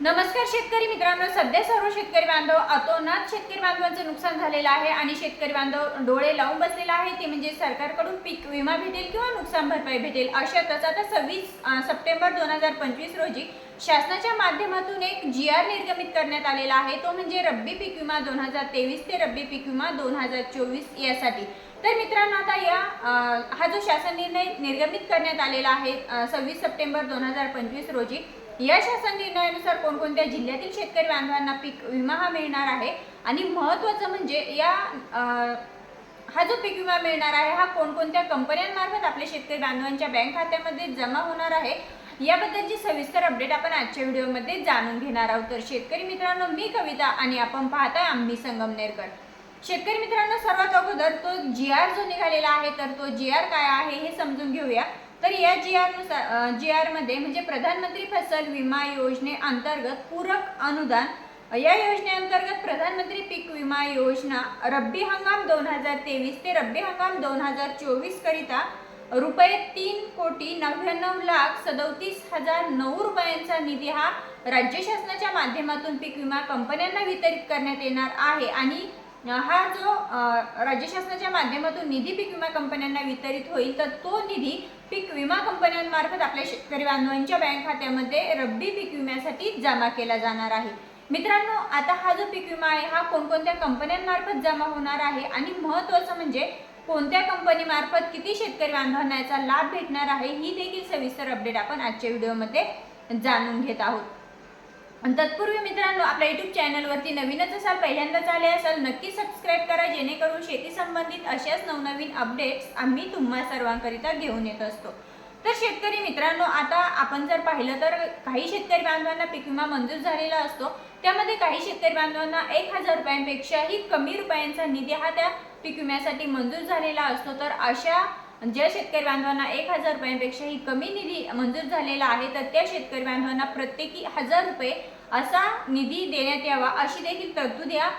नमस्कार शेतकरी मित्रांनो सध्या सर्व शेतकरी बांधव अतोनात शेतकरी बांधवांचं नुकसान झालेलं आहे आणि शेतकरी बांधव डोळे लावून बसलेला आहे ते म्हणजे सरकारकडून पीक विमा भेटेल किंवा नुकसान भरपाई भेटेल अशातच आता सव्वीस सप्टेंबर दोन हजार पंचवीस रोजी शासनाच्या माध्यमातून एक जी आर निर्गमित करण्यात आलेला आहे. तो म्हणजे रब्बी पीक विमा दोन हजार तेवीस ते रब्बी पीक विमा दोन हजार चोवीस यासाठी. तर मित्रांनो आता या हा जो शासन निर्णय निर्गमित करण्यात आलेला आहे सव्वीस सप्टेंबर दोन हजार पंचवीस रोजी या शासन निर्णयानुसार कोणकोणत्या जिल्ह्यातील शेतकरी बांधवांना पीक विमा हा मिळणार आहे? आणि महत्त्वाचं म्हणजे या हा जो पीक विमा मिळणार आहे हा कोणकोणत्या कंपन्यांमार्फत आपल्या शेतकरी बांधवांच्या बँक खात्यामध्ये जमा होणार आहे? याबद्दलची सविस्तर अपडेट आपण आजच्या व्हिडिओमध्ये जाणून घेणार आहोत. तर शेतकरी मित्रांनो मी कविता आणि आपण पाहताय आम्ही संगमनेरकर शेतकरी मित्रांनो सर्वात अगोदर तो जी आर जो निघालेला आहे तर तो जी आर काय आहे हे समजून घेऊया. तर या जी आरनुसार जी आरमध्ये म्हणजे प्रधानमंत्री फसल विमा योजनेअंतर्गत पूरक अनुदान या योजनेअंतर्गत प्रधानमंत्री पीक विमा योजना रब्बी हंगाम दोन हजार तेवीस ते रब्बी हंगाम दोन हजार चोवीस करिता रुपये तीन कोटी नव्याण्णव लाख सदोतीस हजार नऊ रुपयांचा निधी हा राज्य शासनाच्या माध्यमातून पीक विमा कंपन्यांना वितरित करण्यात येणार आहे. आणि हा जो राज्य शासनाच्या माध्यमातून निधी पीक विमा कंपन्यांना वितरित होईल तर तो निधी पीक विमा कंपन्यांमार्फत आपल्या शेतकरी बांधवांच्या बँक खात्यामध्ये रब्बी पीक विम्यासाठी जमा केला जाणार आहे. मित्रांनो आता हा जो पीक विमा आहे हा कोणकोणत्या कंपन्यांमार्फत जमा होणार आहे? आणि महत्त्वाचं म्हणजे कोणत्या कंपनीमार्फत किती शेतकरी बांधवांना याचा लाभ भेटणार आहे ही देखील सविस्तर अपडेट आपण आजच्या व्हिडिओमध्ये जाणून घेत आहोत. तत्पूर्वी मित्रांनो आपल्या युट्यूब चॅनलवरती नवीनच असाल पहिल्यांदाच आले असाल नक्की सबस्क्राईब करा जेणेकरून शेती संबंधित अशाच नवनवीन अपडेट्स आम्ही तुम्हा सर्वांकरिता घेऊन येत असतो. तर शेतकरी मित्रांनो आता आपण जर पाहिलं तर काही शेतकरी बांधवांना पीक विमा मंजूर झालेला असतो. त्यामध्ये काही शेतकरी बांधवांना एक हजार रुपयांपेक्षाही कमी रुपयांचा निधी हा त्या पीक विम्यासाठी मंजूर झालेला असतो. तर अशा ज्या शेतकरी बांधवांना एक हजार रुपयांपेक्षाही कमी निधी मंजूर झालेला आहे तर त्या शेतकरी बांधवांना प्रत्येकी हजार रुपये असा निधी देण्यात यावा अशी देखील तरतूद या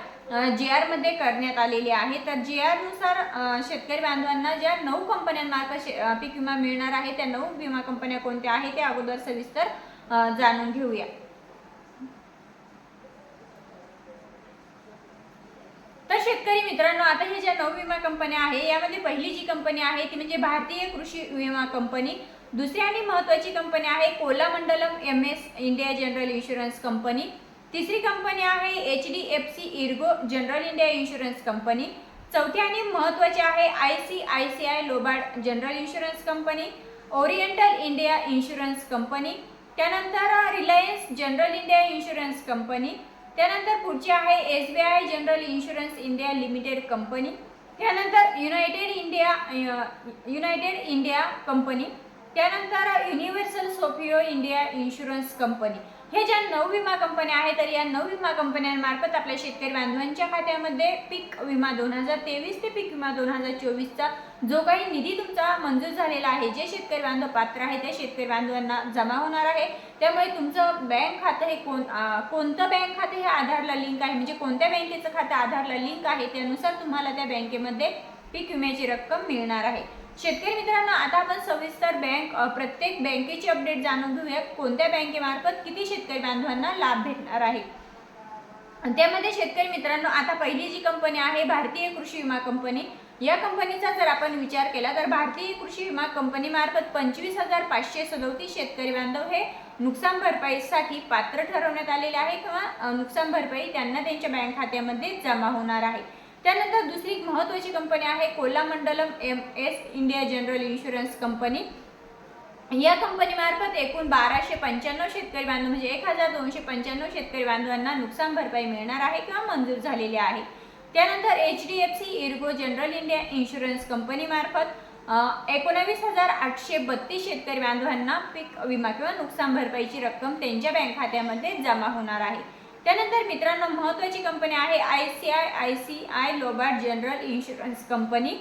जे आरमध्ये करण्यात आलेली आहे. तर जे आरनुसार शेतकरी बांधवांना ज्या नऊ कंपन्यांमार्फत शे- पीक विमा मिळणार आहे त्या नऊ विमा कंपन्या कोणत्या आहेत त्या अगोदर सविस्तर जाणून घेऊया तर शेतकरी मित्रांनो आता हे ज्या नऊ विमा कंपन्या आहे यामध्ये पहिली जी कंपनी आहे ती म्हणजे भारतीय कृषी विमा कंपनी. दुसरी आणि महत्वाची कंपनी आहे Cholamandalam M S India general insurance company. तिसरी कंपनी आहे H D F C Ergo general India insurance company. चौथी आणि महत्वाची आहे I C I C I Lombard general insurance company. Oriental India insurance company. त्यानंतर Reliance general India insurance company. त्यानंतर पुढची आहे S B I general insurance India limited company. त्यानंतर United India United India company. त्यानंतर Universal Sompo India insurance company. हे ज्या नऊ विमा कंपन्या आहेत तर या नऊ विमा कंपन्यांमार्फत आपल्या शेतकरी बांधवांच्या खात्यामध्ये पीक विमा दोन हजार तेवीस ते पीक विमा दोन हजार चोवीसचा जो काही निधी तुमचा मंजूर झालेला आहे जे शेतकरी बांधव पात्र आहे त्या शेतकरी बांधवांना जमा होणार आहे. त्यामुळे तुमचं बँक खातं हे कोण कोणतं बँक खातं हे आधारला लिंक आहे? म्हणजे कोणत्या बँकेचं खातं आधारला लिंक आहे? त्यानुसार तुम्हाला त्या बँकेमध्ये पीक विम्याची रक्कम मिळणार आहे. शेतकरी मित्रांनो आता आपण सविस्तर बँक प्रत्येक बँकेची अपडेट जाणून घेऊया कोणत्या बँकेमार्फत किती शेतकरी बांधवांना लाभ भेटणार आहे? त्यामध्ये शेतकरी मित्रांनो आता पहिली जी कंपनी आहे भारतीय कृषी विमा कंपनी या कंपनीचा जर आपण विचार केला तर भारतीय कृषी विमा कंपनीमार्फत पंचवीस हजार पाचशे सदोतीस शेतकरी बांधव हे नुकसान भरपाईसाठी पात्र ठरवण्यात आलेले आहे किंवा नुकसान भरपाई त्यांना त्यांच्या बँक खात्यामध्ये जमा होणार आहे. त्यानंतर दुसरी एक महत्त्वाची कंपनी आहे Cholamandalam M S India general insurance company या कंपनीमार्फत एकूण बाराशे पंच्याण्णव शेतकरी बांधव म्हणजे एक हजार दोनशे पंच्याण्णव शेतकरी बांधवांना नुकसान भरपाई मिळणार आहे किंवा मंजूर झालेली आहे. त्यानंतर H D F C Ergo general India insurance कंपनीमार्फत एकोणावीस हजार आठशे बत्तीस शेतकरी बांधवांना पीक विमा किंवा नुकसान भरपाईची रक्कम त्यांच्या बँक खात्यामध्ये जमा होणार आहे. त्यानंतर मित्रांनो महत्त्वाची कंपनी आहे I C I I C I Lombard general insurance company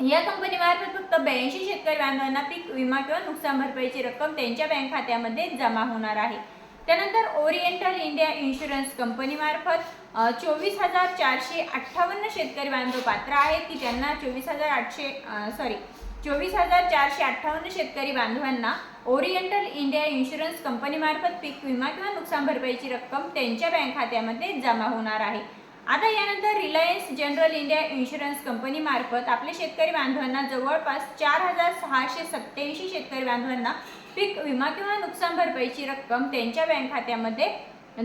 या कंपनीमार्फत फक्त ब्याऐंशी शेतकरी बांधवांना पीक विमा किंवा नुकसान भरपाईची रक्कम त्यांच्या बँक खात्यामध्ये जमा होणार आहे. त्यानंतर ओरिएंटल इंडिया इन्शुरन्स कंपनीमार्फत चोवीस हजार चारशे अठ्ठावन्न शेतकरी बांधव पात्र आहेत की त्यांना चोवीस हजार आठशे सॉरी चोवीस हजार चारशे अठ्ठावन्न शेतकरी बांधवांना ओरिएंटल इंडिया इन्शुरन्स कंपनीमार्फत पीक विमा किंवा नुकसान भरपाईची रक्कम त्यांच्या बँक खात्यामध्ये जमा होणार आहे. आता यानंतर रिलायन्स जनरल इंडिया इन्शुरन्स कंपनीमार्फत आपल्या शेतकरी बांधवांना जवळपास चार हजार सहाशे सत्याऐंशी शेतकरी बांधवांना पीक विमा किंवा नुकसान भरपाईची रक्कम त्यांच्या बँक खात्यामध्ये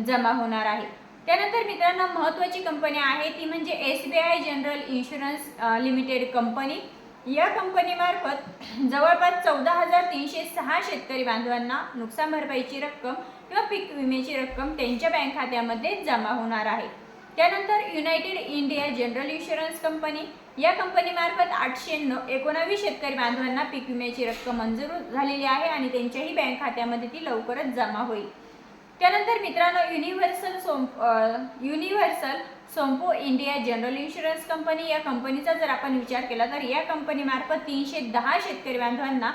जमा होणार आहे. त्यानंतर मित्रांनो महत्त्वाची कंपनी आहे ती म्हणजे S B I general insurance limited company. या कंपनीमार्फत जवळपास चौदा हजार तीनशे सहा शेतकरी बांधवांना नुकसान भरपाईची रक्कम किंवा पीक विम्याची रक्कम त्यांच्या बँक खात्यामध्ये जमा होणार आहे. त्यानंतर United India general insurance company या कंपनीमार्फत आठशे न एकोणावीस शेतकरी बांधवांना पीक विम्याची रक्कम मंजूर झालेली आहे आणि त्यांच्याही बँक खात्यामध्ये ती लवकरच जमा होईल. त्यानंतर मित्रांनो युनिव्हर्सल सोम Universal Sompo India general insurance company. या कंपनीचा जर आपण विचार केला तर या कंपनीमार्फत तीनशे दहा शेतकरी बांधवांना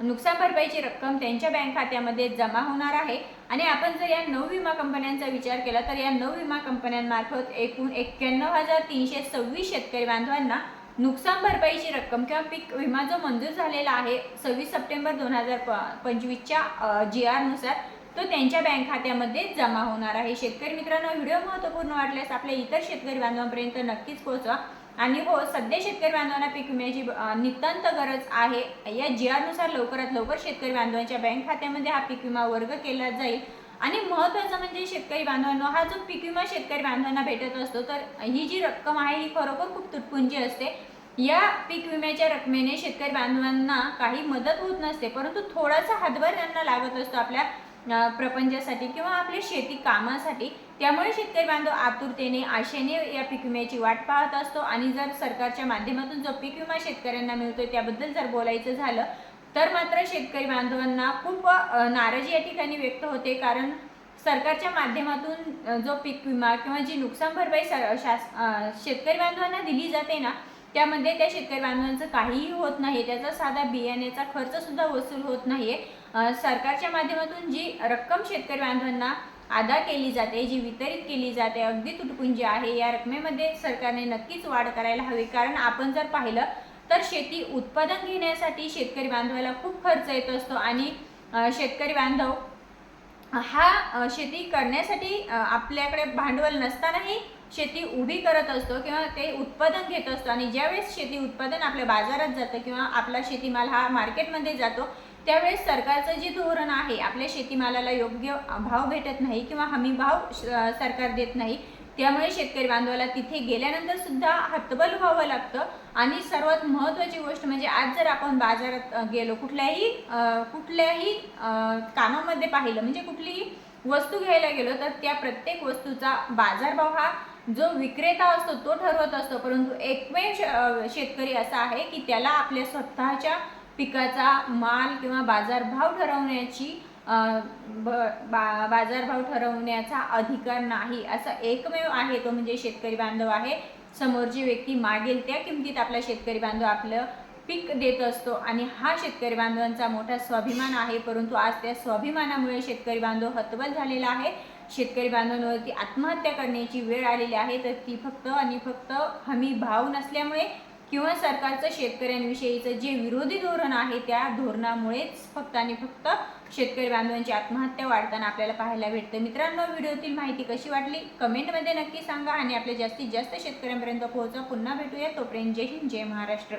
नुकसान भरपाईची रक्कम त्यांच्या बँक खात्यामध्ये जमा होणार आहे. आणि आपण जर या नऊ विमा कंपन्यांचा विचार केला तर या नऊ विमा कंपन्यांमार्फत एकूण एक्क्याण्णव हजार तीनशे सव्वीस शेतकरी बांधवांना नुकसान भरपाईची रक्कम किंवा पीक विमा जो मंजूर झालेला आहे सव्वीस सप्टेंबर दोन हजार प पंचवीसच्या जी आरनुसार तो त्यांच्या बँक खात्यामध्ये जमा होणार आहे. शेतकरी मित्रांनो व्हिडिओ महत्त्वपूर्ण वाटल्यास आपल्या इतर शेतकरी बांधवांपर्यंत नक्कीच पोहोचवा. आणि हो सध्या शेतकरी बांधवांना पीक विम्याची नितांत गरज आहे. या जी आरनुसार लवकरात लवकर शेतकरी बांधवांच्या बँक खात्यामध्ये हा पीक विमा वर्ग केला जाईल. आणि महत्त्वाचं म्हणजे शेतकरी बांधवांनो हा जो पीक विमा शेतकरी बांधवांना भेटत असतो तर ही जी रक्कम आहे ही खरोखर खूप तुटपुंजी असते. या पीक विम्याच्या रकमेने शेतकरी बांधवांना काही मदत होत नसते परंतु थोडासा हातभार त्यांना लागत असतो आपल्या प्रपंचासाठी किंवा आपल्या शेती कामासाठी त्यामुळे शेतकरी बांधव आतुरतेने आशेने या पीक विम्याची वाट पाहत असतो. आणि जर सरकारच्या माध्यमातून जो पीक विमा शेतकऱ्यांना मिळतोय त्याबद्दल जर बोलायचं झालं तर मात्र शेतकरी बांधवांना खूप नाराजी या ठिकाणी व्यक्त होते. कारण सरकारच्या माध्यमातून जो पीक विमा किंवा जी नुकसान भरपाई सर शास शेतकरी बांधवांना दिली जाते ना त्यामध्ये त्या शेतकरी बांधवांचं काहीही होत नाही त्याचा साधा बियाण्याचा खर्च सुद्धा वसूल होत नाही आहे सरकारच्या माध्यमातून जी रक्कम शेतकरी बांधवांना अदा केली जाते जी वितरित केली जाते अगदी तुटपुंजी आहे या रकमेमध्ये सरकारने नक्कीच वाढ करायला हवी. कारण आपण जर पाहिलं तर शेती उत्पादन घेण्यासाठी शेतकरी बांधवाला खूप खर्च येत असतो आणि शेतकरी बांधव हा शेती करण्यासाठी आपल्याकडे भांडवल नसतानाही शेती उभी करत असतो किंवा ते उत्पादन घेत असतो. आणि ज्यावेळेस शेती उत्पादन आपल्या बाजारात जातं किंवा आपला शेतीमाल हा मार्केटमध्ये जातो त्यावेळेस सरकारचं जे धोरण आहे आपल्या शेतीमालाला योग्य भाव भेटत नाही किंवा हमी भाव श- सरकार देत नाही त्यामुळे शेतकरी बांधवाला तिथे गेल्यानंतर सुद्धा हतबल व्हावं लागतं. आणि सर्वात महत्त्वाची गोष्ट म्हणजे आज जर आपण बाजारात गेलो कुठल्याही कुठल्याही कामामध्ये पाहिलं म्हणजे कुठलीही वस्तू घ्यायला गेलो तर त्या प्रत्येक वस्तूचा बाजारभाव हा जो विक्रेता असतो तो ठरवत असतो. परंतु एकमेव श- शेतकरी असा आहे की त्याला आपल्या स्वतःच्या पिकाचा माल किंवा बाजारभाव ठरवण्याची ब- बा बाजारभाव ठरवण्याचा अधिकार नाही असा एकमेव आहे तो म्हणजे शेतकरी बांधव आहे. समोरची व्यक्ती मागेल त्या किमतीत आपला शेतकरी बांधव आपलं पीक देत असतो आणि हा शेतकरी बांधवांचा मोठा स्वाभिमान आहे परंतु आज त्या स्वाभिमानामुळे शेतकरी बांधव हतबल झालेला आहे. शेतकरी बांधवांवरती आत्महत्या करण्याची वेळ आलेली आहे तर ती फक्त आणि फक्त हमी भाव नसल्यामुळे किंवा सरकारचं शेतकऱ्यांविषयीचं जे विरोधी धोरण आहे त्या धोरणामुळेच फक्त आणि फक्त शेतकरी बांधवांची आत्महत्या वाढताना आपल्याला पाहायला भेटतं. मित्रांनो व्हिडिओतील माहिती कशी वाटली? कमेंटमध्ये नक्की सांगा आणि आपल्या जास्तीत जास्त शेतकऱ्यांपर्यंत पोहोचा पुन्हा भेटूया. तोपर्यंत जय हिंद जय महाराष्ट्र.